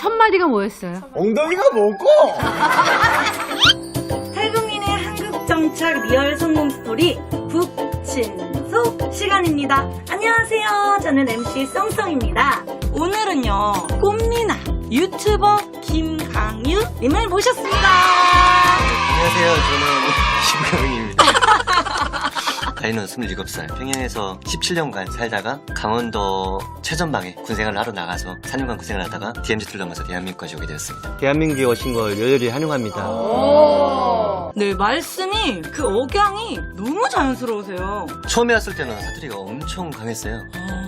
첫 마디가 뭐였어요? 엉덩이가 뭐고? 탈북민의 한국 정착 리얼 성공 스토리 북친소 시간입니다. 안녕하세요. 저는 MC 썽썽입니다. 오늘은요 꽃미나 유튜버 김강유님을 모셨습니다. 안녕하세요. 저는 심경입니다. 나이는 27살. 평양에서 17년간 살다가 강원도 최전방에 군생활을 하러 나가서 4년간 군생활을 하다가 DMZ를 넘어서 대한민국까지 오게 되었습니다. 대한민국에 오신 걸 열렬히 환영합니다. 네 말씀이 그 억양이 너무 자연스러우세요. 처음에 왔을 때는 사투리가 엄청 강했어요.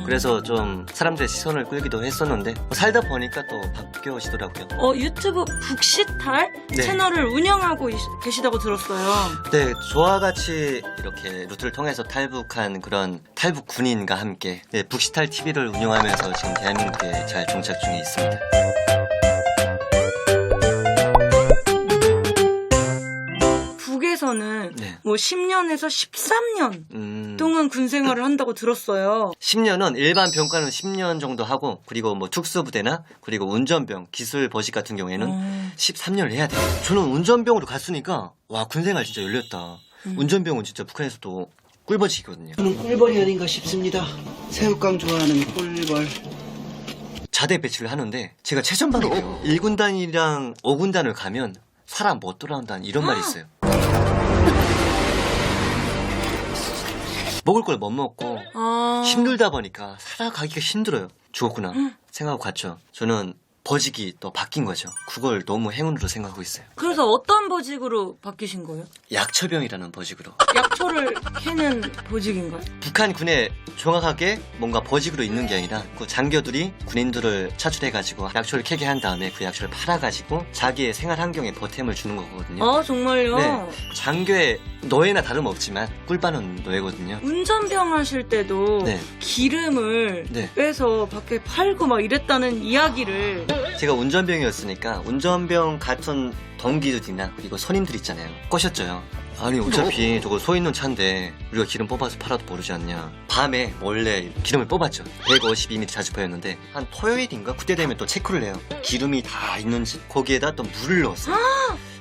그래서 좀 사람들의 시선을 끌기도 했었는데 뭐 살다 보니까 또 바뀌어지더라고요. 어, 유튜브 북시탈 네. 채널을 운영하고 계시다고 들었어요. 네, 저와 같이 이렇게 루트를 통 해서 탈북한 그런 탈북 군인과 함께 네, 북시탈 TV를 운영하면서 지금 대한민국에 잘 정착 중에 있습니다. 북에서는 네. 뭐 10년에서 13년 음, 동안 군 생활을 한다고 들었어요. 10년은 일반 병과는 10년 정도 하고 그리고 뭐 특수부대나 그리고 운전병, 기술 버식 같은 경우에는 어. 13년을 해야 돼요. 저는 운전병으로 갔으니까 와 군 생활 진짜 열렸다. 운전병은 진짜 북한에서도 꿀버식이거든요. 저는 꿀벌이 아닌가 싶습니다. 새우깡 좋아하는 꿀벌. 자대 배치를 하는데 제가 최전방이에요. 1군단이랑 5군단을 가면 사람 못 돌아온다는 이런 말이 있어요. 먹을 걸 못 먹고 아. 힘들다 보니까 살아가기가 힘들어요. 죽었구나 생각하고 갔죠. 저는 버직이 또 바뀐 거죠. 그걸 너무 행운으로 생각하고 있어요. 그래서 어떤 보직으로 바뀌신 거예요? 약처병이라는 버직으로. 약초를 캐는 보직인가요? 북한 군에 정확하게 뭔가 버직으로 있는 게 아니라 그 장교들이 군인들을 차출해가지고 약초를 캐게 한 다음에 그 약초를 팔아가지고 자기의 생활 환경에 보탬을 주는 거거든요. 아 정말요? 네. 장교의 노예나 다름없지만 꿀빠는 노예거든요. 운전병 하실 때도 네. 기름을 네. 빼서 밖에 팔고 막 이랬다는 이야기를 제가 운전병이었으니까 운전병 같은 동기들이나 그리고 선임들 있잖아요. 꼬셨죠요. 아니 어차피 저거 서 있는 차인데 우리가 기름 뽑아서 팔아도 모르지 않냐. 밤에 몰래 기름을 뽑았죠. 152mm 자주포였는데 한 토요일인가 그때 되면 또 체크를 해요. 기름이 다 있는지 거기에다 또 물을 넣었어요.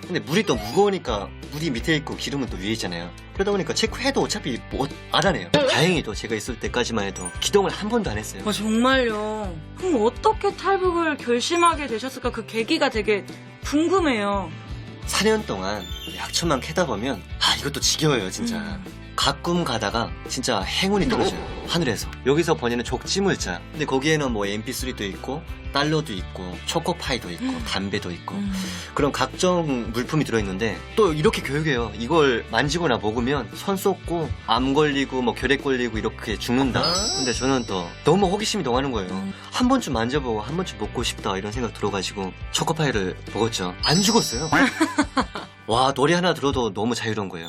근데 물이 또 무거우니까 물이 밑에 있고 기름은 또 위에 있잖아요. 그러다 보니까 체크해도 어차피 못 알아내요. 다행히도 제가 있을 때까지만 해도 기동을 한 번도 안 했어요. 아 정말요? 그럼 어떻게 탈북을 결심하게 되셨을까? 그 계기가 되게 궁금해요. 4년 동안 약초만 캐다 보면 아 이것도 지겨워요 진짜 음. 가끔 가다가 진짜 행운이 떨어져요 하늘에서. 여기서 번역는 족지물자. 근데 거기에는 뭐 mp3도 있고 달러도 있고 초코파이도 있고 음. 담배도 있고. 음. 그런 각종 물품이 들어있는데 또 이렇게 교육해요. 이걸 만지거나 먹으면 손 쏟고 암 걸리고 뭐 결핵 걸리고 이렇게 죽는다. 근데 저는 또 너무 호기심이 동하는 거예요. 음. 한 번쯤 만져보고 한 번쯤 먹고 싶다 이런 생각 들어가지고 초코파이를 먹었죠. 안 죽었어요 와 노래 하나 들어도 너무 자유로운 거예요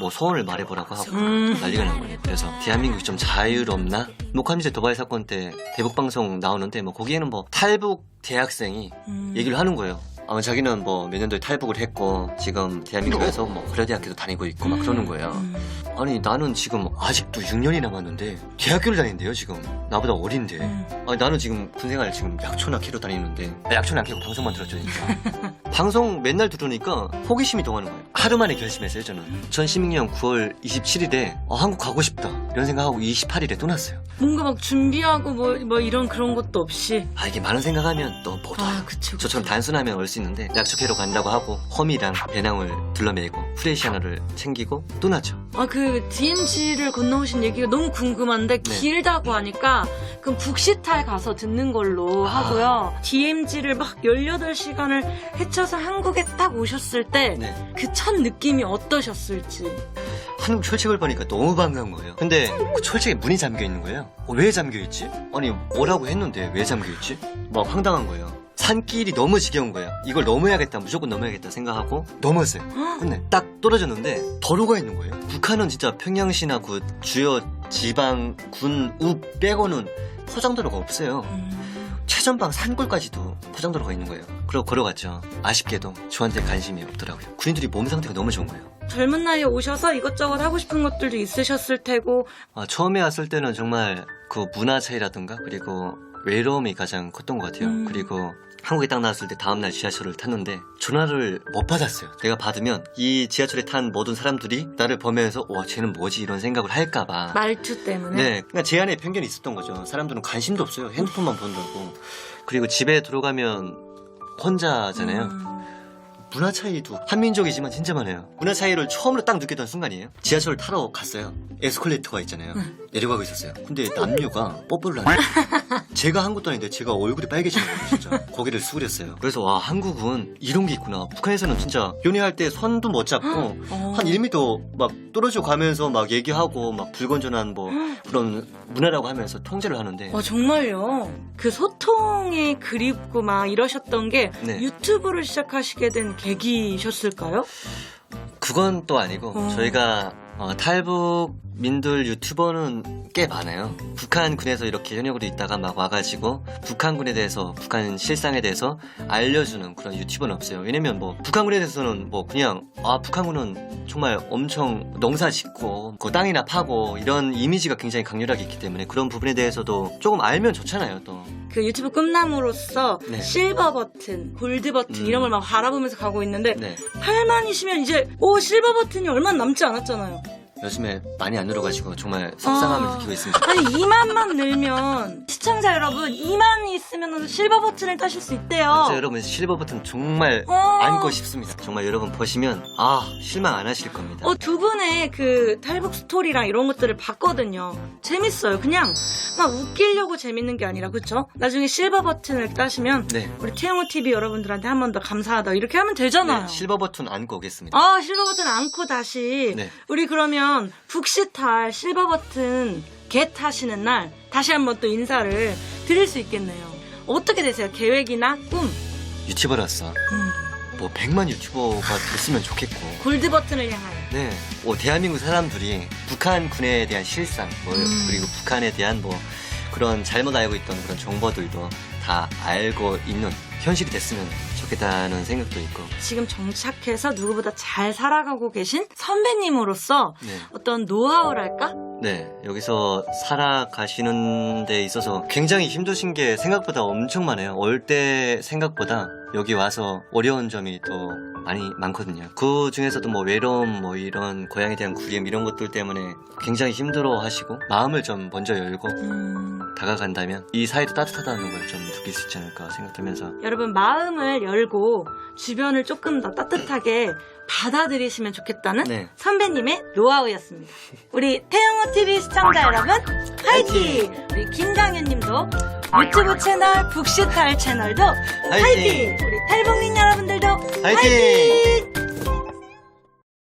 뭐 소원을 말해보라고 하고 음. 난리가 난 거예요 그래서 대한민국이 좀 자유롭나 목함제 도발 사건 때 대북 방송 나오는데 뭐 거기에는 뭐 탈북 대학생이 음. 얘기를 하는 거예요. 아, 자기는 뭐 몇 년도에 탈북을 했고 지금 대한민국에서 뭐 고려대학교도 다니고 있고 막 그러는 거예요. 음. 아니 나는 지금 아직도 6년이 남았는데 대학교를 다닌대요 지금 나보다 어린데. 음. 아니 나는 지금 군생활 지금 약초나 캐러 다니는데 아, 약초는 안 캐고 방송만 들었죠 진짜. 방송 맨날 들으니까 호기심이 동하는 거예요. 하루 만에 결심했어요 저는. 2016년 9월 27일에 어, 한국 가고 싶다 이런 생각하고 28일에 떠났어요. 뭔가 막 준비하고 뭐, 뭐 이런 그런 것도 없이. 아 이게 많은 생각하면 또못 와요. 아, 그쵸. 그쵸. 저처럼 단순하면 올 수 있는데 약초캐러 간다고 하고 험이랑 배낭을 둘러매고 프레시 하나를 챙기고 떠나죠. 아, 그 DMZ를 건너오신 얘기가 너무 궁금한데 네. 길다고 하니까 그럼 북시탈 가서 듣는 걸로 아. 하고요. DMZ를 막 18시간을 헤쳐서 한국에 딱 오셨을 때그 네. 첫 느낌이 어떠셨을지. 한국 철책을 보니까 너무 반가운 거예요. 근데 그 철책에 문이 잠겨 있는 거예요. 어, 왜 잠겨 있지? 아니 뭐라고 했는데 왜 잠겨 있지? 막 황당한 거예요. 산길이 너무 지겨운 거예요. 이걸 넘어야겠다, 무조건 넘어야겠다 생각하고 넘었어요. 근데 딱 떨어졌는데 도로가 있는 거예요. 북한은 진짜 평양시나 그 주요 지방 군, 읍 빼고는 포장도로가 없어요. 음, 최전방 산골까지도 포장도로가 있는 거예요. 그러고 걸어갔죠. 아쉽게도 저한테 관심이 없더라고요. 군인들이 몸 상태가 너무 좋은 거예요. 젊은 나이에 오셔서 이것저것 하고 싶은 것들도 있으셨을 테고 아, 처음에 왔을 때는 정말 그 문화 차이라든가 그리고 외로움이 가장 컸던 것 같아요. 음. 그리고 한국에 딱 나왔을 때 다음날 지하철을 탔는데 전화를 못 받았어요. 내가 받으면 이 지하철에 탄 모든 사람들이 나를 보면서 와 쟤는 뭐지 이런 생각을 할까봐. 말투 때문에. 네, 그러니까 제 안에 편견이 있었던 거죠. 사람들은 관심도 없어요. 핸드폰만 본다고. 그리고 집에 들어가면 혼자잖아요. 음. 문화 차이도 한민족이지만 진짜 많아요. 문화 차이를 처음으로 딱 느꼈던 순간이에요. 지하철 타러 갔어요. 에스컬레이터가 있잖아요. 내려가고 있었어요. 근데 남녀가 뽀뽀를 하는 거예요. 제가 한 것도 아닌데 제가 얼굴이 빨개지는 거예요, 진짜. 고개를 숙였어요. 그래서 와, 한국은 이런 게 있구나. 북한에서는 진짜 연애할 때 손도 못 잡고 어. 한 1m 막 떨어져 가면서 막 얘기하고 막 불건전한 뭐 그런 문화라고 하면서 통제를 하는데 와 정말요. 그 소통이 그립고 막 이러셨던 게 네. 유튜브를 시작하시게 된 계기셨을까요? 그건 또 아니고 어. 저희가 어, 탈북 민들 유튜버는 꽤 많아요. 북한군에서 이렇게 현역으로 있다가 막 와가지고 북한군에 대해서 북한 실상에 대해서 알려주는 그런 유튜버는 없어요. 왜냐면 뭐 북한군에 대해서는 뭐 그냥 아 북한군은 정말 엄청 농사 짓고 그 땅이나 파고 이런 이미지가 굉장히 강렬하게 있기 때문에 그런 부분에 대해서도 조금 알면 좋잖아요. 또 그 유튜브 꿈나무로서 네. 실버 버튼, 골드 버튼 음. 이런 걸 막 바라보면서 가고 있는데 네. 8만이시면 이제 오 실버 버튼이 얼마 남지 않았잖아요. 요즘에 많이 안 늘어가지고 정말 속상함을 아. 느끼고 있습니다. 아니 2만만 늘면 시청자 여러분 2만이 있으면 실버 버튼을 따실 수 있대요. 진짜 여러분 실버 버튼 정말 어. 안고 싶습니다. 정말 여러분 보시면 아 실망 안 하실 겁니다. 어, 두 분의 그 탈북 스토리랑 이런 것들을 봤거든요. 재밌어요. 그냥 막 웃기려고 재밌는 게 아니라 그쵸? 나중에 실버 버튼을 따시면 네. 우리 태영호 TV 여러분들한테 한 번 더 감사하다 이렇게 하면 되잖아요. 네, 실버 버튼 안고 오겠습니다. 아 실버 버튼 안고 다시 네. 우리 그러면 북시탈 실버 버튼 겟 하시는 날 다시 한번 또 인사를 드릴 수 있겠네요. 어떻게 되세요? 계획이나 꿈? 유튜버로서 음, 뭐 100만 유튜버가 됐으면 좋겠고 골드 버튼을 향하여. 네, 뭐 대한민국 사람들이 북한 군에 대한 실상 뭐 음. 그리고 북한에 대한 뭐 그런 잘못 알고 있던 그런 정보들도 다 알고 있는 현실이 됐으면 좋겠다는 생각도 있고 지금 정착해서 누구보다 잘 살아가고 계신 선배님으로서 네. 어떤 노하우랄까? 네, 여기서 살아가시는 데 있어서 굉장히 힘드신 게 생각보다 엄청 많아요. 올 때 생각보다 여기 와서 어려운 점이 더 많이 많거든요. 그 중에서도 뭐 외로움, 뭐 이런 고향에 대한 그리움 이런 것들 때문에 굉장히 힘들어 하시고 마음을 좀 먼저 열고 음, 다가간다면 이 사이도 따뜻하다는 걸 좀 느낄 수 있지 않을까 생각하면서 여러분 마음을 열고 주변을 조금 더 따뜻하게 받아들이시면 좋겠다는 네. 선배님의 노하우였습니다. 우리 태영호 TV 시청자 여러분 화이팅! 우리 김강현님도 유튜브 채널 북시탈 채널도! 화이팅! 우리 탈북민 여러분들도 화이팅!